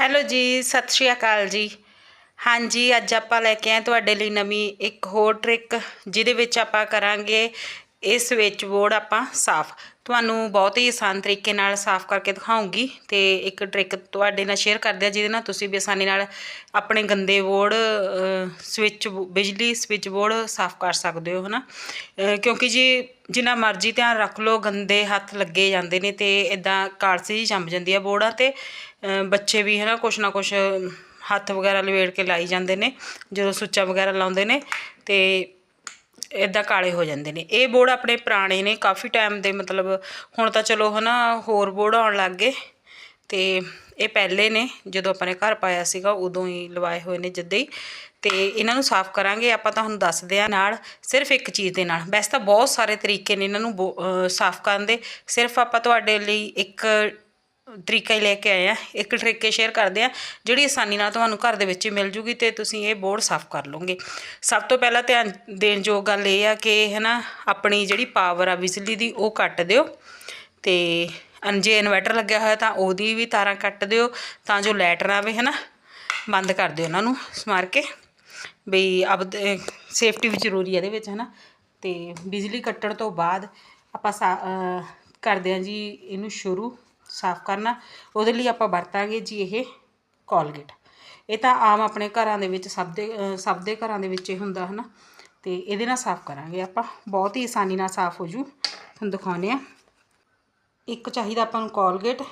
Hello ਜੀ, ਸਤਿ ਸ਼੍ਰੀ ਅਕਾਲ ਜੀ। ਹਾਂਜੀ, ਅੱਜ ਆਪਾਂ ਲੈ ਕੇ ਆਏ ਤੁਹਾਡੇ ਲਈ ਨਵੀਂ ਇੱਕ ਹੋਰ ਟ੍ਰਿਕ ਜਿਹਦੇ ਵਿੱਚ ਆਪਾਂ ਕਰਾਂਗੇ ਇਸ ਵਿੱਚ ਬੋਰਡ ਆਪਾਂ ਸਾਫ਼। ਤੁਹਾਨੂੰ ਬਹੁਤ ਹੀ ਆਸਾਨ ਤਰੀਕੇ ਨਾਲ ਸਾਫ਼ ਕਰਕੇ ਦਿਖਾਉਂਗੀ ਤੇ ਇੱਕ ਟ੍ਰਿਕ ਤੁਹਾਡੇ ਨਾਲ ਸ਼ੇਅਰ ਕਰਦੇ ਆ ਜਿਹਦੇ ਨਾਲ ਤੁਸੀਂ ਵੀ ਆਸਾਨੀ ਨਾਲ ਆਪਣੇ ਗੰਦੇ ਬੋਰਡ ਸਵਿਚ ਬਿਜਲੀ ਸਵਿਚ ਬੋਰਡ ਸਾਫ਼ ਕਰ ਸਕਦੇ ਹੋ ਹਨਾ? ਅ, ਕਿਉਂਕਿ ਜੀ ਜਿੰਨਾ ਮਰਜ਼ੀ ਧਿਆਨ ਰੱਖ ਲਓ ਗੰਦੇ ਹੱਥ ਲੱਗੇ ਜਾਂਦੇ ਨੇ ਤੇ ਇਦਾਂ ਕਾਲਸੀ ਜਿਹੀ ਜੰਮ ਜਾਂਦੀ ਆ ਬੋਰਡਾਂ ਤੇ। ਬੱਚੇ ਵੀ ਹਨਾ ਕੁਛ ਨਾ ਕੁਛ ਹੱਥ ਵਗੈਰਾ ਲਵੇੜ ਕੇ ਲਾਈ ਜਾਂਦੇ ਨੇ ਜਦੋਂ ਸੁੱਚਾ ਵਗੈਰਾ ਲਾਉਂਦੇ ਨੇ ਤੇ ਇਦਾਂ ਕਾਲੇ ਹੋ ਜਾਂਦੇ ਨੇ। ਇਹ ਬੋਰਡ ਆਪਣੇ ਪੁਰਾਣੇ ਨੇ, ਕਾਫੀ ਟਾਈਮ ਦੇ ਮਤਲਬ ਹੁਣ ਤਾਂ ਚਲੋ ਹਨਾ ਹੋਰ ਬੋਰਡ ਆਉਣ ਲੱਗ ਗਏ। ਤੇ ਇਹ ਪਹਿਲੇ ਨੇ, ਜਦੋਂ ਆਪਾਂ ਨੇ ਘਰ ਪਾਇਆ ਸੀਗਾ, ਉਦੋਂ ਹੀ ਲਵਾਏ ਹੋਏ ਨੇ ਜਿੱਦਾਂ ਹੀ। ਤੇ ਇਹਨਾਂ ਨੂੰ ਸਾਫ਼ ਕਰਾਂਗੇ, ਆਪਾਂ ਤੁਹਾਨੂੰ ਦੱਸਦੇ ਆ ਨਾਲ, ਸਿਰਫ ਇੱਕ ਚੀਜ਼ ਦੇ ਨਾਲ। ਵੈਸੇ ਤਾਂ ਬਹੁਤ ਸਾਰੇ ਤਰੀਕੇ ਨੇ ਇਹਨਾਂ ਨੂੰ ਬੋ- ਸਾਫ਼ ਕਰਨ ਦੇ। ਸਿਰਫ ਆਪਾਂ ਤੁਹਾਡੇ ਲਈ ਇੱਕ ਤਰੀਕਾ ਹੀ ਲੈ ਕੇ ਆਏ ਆ। ਇੱਕ ਟ੍ਰਿਕ ਸ਼ੇਅਰ ਕਰਦੇ ਆ, ਜਿਹੜੀ ਆਸਾਨੀ ਨਾਲ ਤੁਹਾਨੂੰ ਘਰ ਦੇ ਵਿੱਚ ਹੀ ਮਿਲ ਜੂਗੀ ਤੇ ਤੁਸੀਂ ਇਹ ਬੋਰਡ ਸਾਫ਼ ਕਰ ਲਓਗੇ। ਸਭ ਤੋਂ ਪਹਿਲਾਂ ਧਿਆਨ ਦੇਣ ਯੋਗ ਗੱਲ ਇਹ ਆ ਕਿ ਹਨਾ, ਆਪਣੀ ਜਿਹੜੀ ਪਾਵਰ ਆ ਬਿਜਲੀ ਦੀ, ਉਹ ਕੱਟ ਦਿਓ। ਤੇ ਜੇ ਇਨਵਰਟਰ ਲੱਗਿਆ ਹੋਇਆ ਤਾਂ ਉਹਦੀ ਵੀ ਤਾਰਾਂ ਕੱਟ ਦਿਓ, ਤਾਂ ਜੋ ਲਾਈਟ ਨਾ ਆਵੇ ਹਨਾ। ਬੰਦ ਕਰ ਦਿਓ ਉਹਨਾਂ ਨੂੰ ਸਮਾਰ ਕੇ। ਬਈ ਅਬ ਸੇਫਟੀ ਵੀ ਜ਼ਰੂਰੀ ਹੈ ਇਹਦੇ ਵਿੱਚ ਹਨਾ। ਤੇ ਬਿਜਲੀ ਕੱਟਣ ਤੋਂ ਬਾਅਦ ਆਪਾਂ ਸਾ- ਕਰਦੇ ਹਾਂ ਜੀ, ਇਹਨੂੰ ਸ਼ੁਰੂ। ਸਾਫ਼ ਕਰਨਾ, ਉਹਦੇ ਲਈ ਆਪਾਂ ਵਰਤਾਂਗੇ ਜੀ ਇਹ ਕੋਲਗੇਟ ਇਹ ਤਾਂ ਆਮ ਆਪਣੇ ਘਰਾਂ ਦੇ ਵਿੱਚ, ਸਭ ਦੇ ਸਭ ਦੇ ਘਰਾਂ ਦੇ ਵਿੱਚ ਇਹ ਹੁੰਦਾ ਹਨਾ। ਤੇ ਇਹਦੇ ਨਾਲ ਸਾਫ਼ ਕਰਾਂਗੇ ਆਪਾਂ। ਬਹੁਤ ਹੀ ਆਸਾਨੀ ਨਾਲ ਸਾਫ਼ ਹੋ ਜੂ। ਤੁਹਾਨੂੰ ਦਿਖਾਉਂਦੇ ਆ ਇੱਕ ਚਾਹੀਦਾ ਆਪਾਂ ਨੂੰ ਕੋਲਗੇਟ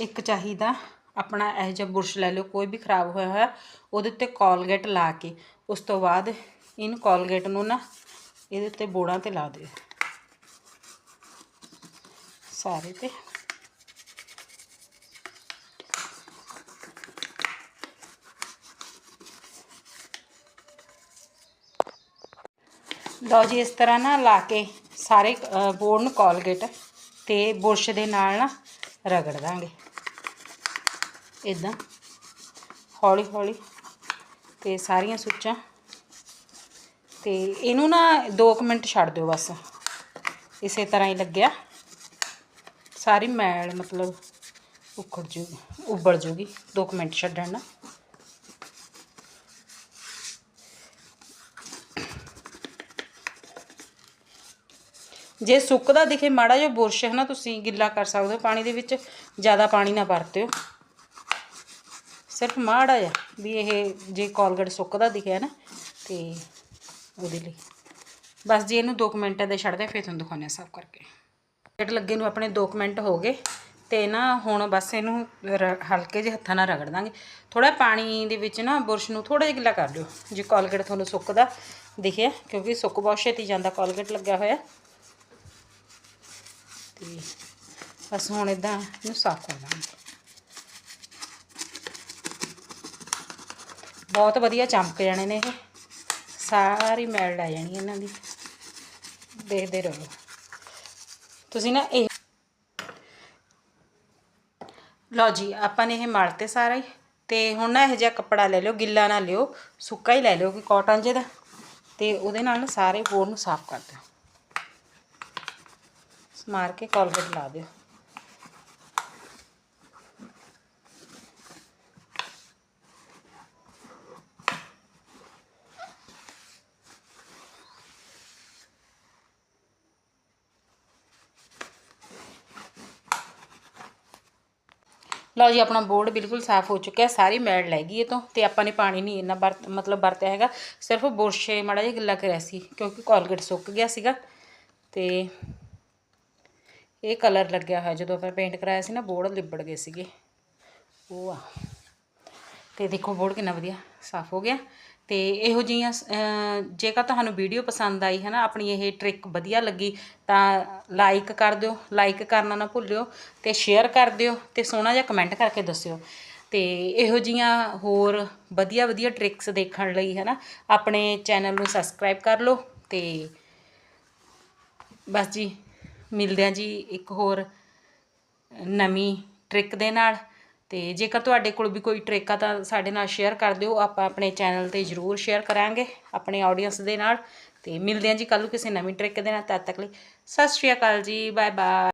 ਇੱਕ ਚਾਹੀਦਾ ਆਪਣਾ ਇਹ ਜਿਹਾ ਬੁਰਸ਼ ਲੈ ਲਿਓ, ਕੋਈ ਵੀ ਖਰਾਬ ਹੋਇਆ ਹੋਇਆ, ਉਹਦੇ ਉੱਤੇ ਕੋਲਗੇਟ ਲਾ ਕੇ, ਉਸ ਤੋਂ ਬਾਅਦ ਇਹਨੂੰ ਕੋਲਗੇਟ ਨੂੰ ਨਾ ਇਹਦੇ ਉੱਤੇ ਬੋੜਾਂ ਤੇ ਲਾ ਦਿਓ। ਸਾਰੇ ਤੇ ਲਓ ਜੀ, ਇਸ ਤਰ੍ਹਾਂ ਨਾ ਲਾ ਕੇ ਸਾਰੇ ਬੋਰਡ ਨੂੰ ਕੋਲਗੇਟ ਤੇ ਬੁਰਸ਼ ਦੇ ਨਾਲ ਨਾ ਰਗੜ ਦਾਂਗੇ। ਇਦਾਂ ਹੌਲੀ ਹੌਲੀ ਤੇ ਸਾਰੀਆਂ ਸੁੱਚਾਂ ਤੇ ਇਹਨੂੰ ਨਾ 2 ਮਿੰਟ ਛੱਡ ਦਿਓ ਬਸ। ਇਸੇ ਤਰ੍ਹਾਂ ਹੀ ਲੱਗਿਆ। ਸਾਰੀ ਮੈਲ ਮਤਲਬ ਉਖੜ ਜੂਗੀ ਉੱਬਲ ਜੂਗੀ। 2 ਮਿੰਟ ਛੱਡਣ ਨਾਲ ਜੇ ਸੁੱਕਦਾ ਦਿਖੇ ਮਾੜਾ ਜਿਹਾ ਬੁਰਸ਼ ਹੈ ਨਾ, ਤੁਸੀਂ ਗਿੱਲਾ ਕਰ ਸਕਦੇ ਹੋ, ਪਾਣੀ ਦੇ ਵਿੱਚ ਜ਼ਿਆਦਾ ਪਾਣੀ ਨਾ ਵਰਤਿਓ। ਸਿਰਫ ਮਾੜਾ ਜਿਹਾ, ਵੀ ਇਹ ਜੇ ਕੋਲਗੇਟ ਸੁੱਕਦਾ ਦਿਖਿਆ ਨਾ, ਤੇ ਉਹਦੇ ਲਈ। ਬਸ ਜੀ, ਇਹਨੂੰ 2 ਮਿੰਟਾਂ ਦੇ ਛੱਡਦੇ ਫਿਰ ਤੁਹਾਨੂੰ ਦਿਖਾਉਂਦੇ ਹਾਂ ਸਾਫ਼ ਕਰਕੇ। ਕੋਲਗੇਟ ਲੱਗੇ ਨੂੰ ਆਪਣੇ 2 ਮਿੰਟ ਹੋ ਗਏ, ਤੇ ਨਾ ਹੁਣ ਬਸ ਇਹਨੂੰ ਰ- ਹਲਕੇ ਜਿਹੇ ਹੱਥਾਂ ਨਾਲ ਰਗੜ ਦਾਂਗੇ। ਥੋੜਾ ਪਾਣੀ ਦੇ ਵਿੱਚ ਨਾ ਬੁਰਸ਼ ਨੂੰ ਥੋੜਾ ਜਿਹਾ ਗਿੱਲਾ ਕਰ ਦਿਓ, ਜੇ ਕੋਲਗੇਟ ਤੁਹਾਨੂੰ ਸੁੱਕਦਾ ਦਿਖਿਆ ਕਿਉਂਕਿ ਸੁੱਕ ਬਹੁਤ ਛੇਤੀ ਜਾਂਦਾ, ਕੋਲਗੇਟ ਲੱਗਿਆ ਹੋਇਆ। ਤੇ ਬਸ ਹੁਣ ਇਦਾਂ ਇਹਨੂੰ ਸਾਫ਼ ਕਰ ਦਾਂਗੇ ਬਹੁਤ ਵਧੀਆ ਚਮਕ ਜਾਣੇ ਨੇ ਇਹ। ਸਾਰੀ ਮੈਲ ਆ ਜਾਣੀ ਇਹਨਾਂ ਦੀ। ਦੇਖਦੇ ਰਹੋ। ਤੁਸੀਂ ਨਾ ਇਹ ਲਓ ਜੀ, ਆਪਾਂ ਨੇ ਇਹ ਮਲਤੇ ਸਾਰਾ ਹੀ ਤੇ ਹੁਣ ਨਾ ਇਹ ਜਿਹਾ ਕੱਪੜਾ ਲੈ ਲਿਓ, ਗਿੱਲਾ ਨਾ ਲਿਓ, ਸੁੱਕਾ ਹੀ ਲੈ ਲਿਓ ਕਿ ਕਾਟਨ ਜਿਹਦਾ ਤੇ ਉਹਦੇ ਨਾਲ ਨਾ ਸਾਰੇ ਹੋਰ ਨੂੰ ਸਾਫ਼ ਕਰ ਦਿਓ। ਮਾਰ ਕੇ ਕੋਲਗੇਟ ਲਾ ਦਿਓ ਲਓ ਜੀ ਆਪਣਾ ਬੋਰਡ ਬਿਲਕੁਲ ਸਾਫ਼ ਹੋ ਚੁੱਕਿਆ ਸਾਰੀ ਮੈਲ ਲੈ ਗਈ ਇਹ ਤੋਂ ਤੇ ਆਪਾਂ ਨੇ ਪਾਣੀ ਨਹੀਂ ਇੰਨਾ ਵਰਤ ਮਤਲਬ ਵਰਤਿਆ ਹੈਗਾ ਸਿਰਫ ਬੁਰਸ਼ੇ ਮਾੜਾ ਜਿਹਾ ਗਿੱਲਾ ਕਰਿਆ ਸੀ ਕਿਉਂਕਿ ਕੋਲਗੇਟ ਸੁੱਕ ਗਿਆ ਸੀਗਾ ਤੇ ਇਹ ਕਲਰ ਲੱਗਿਆ ਹੋਇਆ ਜਦੋਂ ਆਪਾਂ ਪੇਂਟ ਕਰਾਇਆ ਸੀ ਨਾ ਬੋਰਡ ਲਿਬੜ ਗਏ ਸੀਗੇ। ਉਹ ਆ। ਤੇ ਦੇਖੋ ਬੋਰਡ ਕਿੰਨਾ ਵਧੀਆ ਸਾਫ਼ ਹੋ ਗਿਆ। ਤੇ ਇਹੋ ਜਿਹੀਆਂ ਅਹ, ਜੇਕਰ ਤੁਹਾਨੂੰ ਵੀਡੀਓ ਪਸੰਦ ਆਈ ਹੈ ਨਾ ਆਪਣੀ ਇਹ ਟ੍ਰਿਕ ਵਧੀਆ ਲੱਗੀ ਤਾਂ ਲਾਈਕ ਕਰ ਦਿਓ ਲਾਈਕ ਕਰਨਾ ਨਾ ਭੁੱਲਿਓ ਤੇ ਸ਼ੇਅਰ ਕਰ ਦਿਓ ਤੇ ਸੋਹਣਾ ਜਿਹਾ ਕਮੈਂਟ ਕਰਕੇ ਦੱਸਿਓ। ਤੇ ਇਹੋ ਜਿਹੀਆਂ ਹੋਰ ਵਧੀਆ ਵਧੀਆ ਟ੍ਰਿਕਸ ਦੇਖਣ ਲਈ ਹੈ ਨਾ ਆਪਣੇ ਚੈਨਲ ਨੂੰ ਸਬਸਕ੍ਰਾਈਬ ਕਰ ਲਓ ਤੇ ਬਸ ਜੀ। ਮਿਲਦੇ ਹਾਂ ਜੀ ਇੱਕ ਹੋਰ ਨਵੀਂ ਟ੍ਰਿਕ ਦੇ ਨਾਲ। ਤੇ ਜੇਕਰ ਤੁਹਾਡੇ ਕੋਲ ਵੀ ਕੋਈ ਟ੍ਰਿਕ ਆ ਤਾਂ ਸਾਡੇ ਨਾਲ ਸ਼ੇਅਰ ਕਰ ਦਿਓ। ਆਪਾਂ ਆਪਣੇ ਚੈਨਲ ਤੇ ਜ਼ਰੂਰ ਸ਼ੇਅਰ ਕਰਾਂਗੇ ਆਪਣੇ ਆਡੀਅנס ਦੇ ਨਾਲ। ਤੇ ਮਿਲਦੇ ਹਾਂ ਜੀ ਕੱਲ੍ਹ ਨੂੰ ਕਿਸੇ ਨਵੀਂ ਟ੍ਰਿਕ ਦੇ ਨਾਲ। ਤਦ ਤੱਕ ਲਈ ਸਤਿ ਸ਼੍ਰੀ ਅਕਾਲ ਜੀ ਬਾਏ ਬਾਏ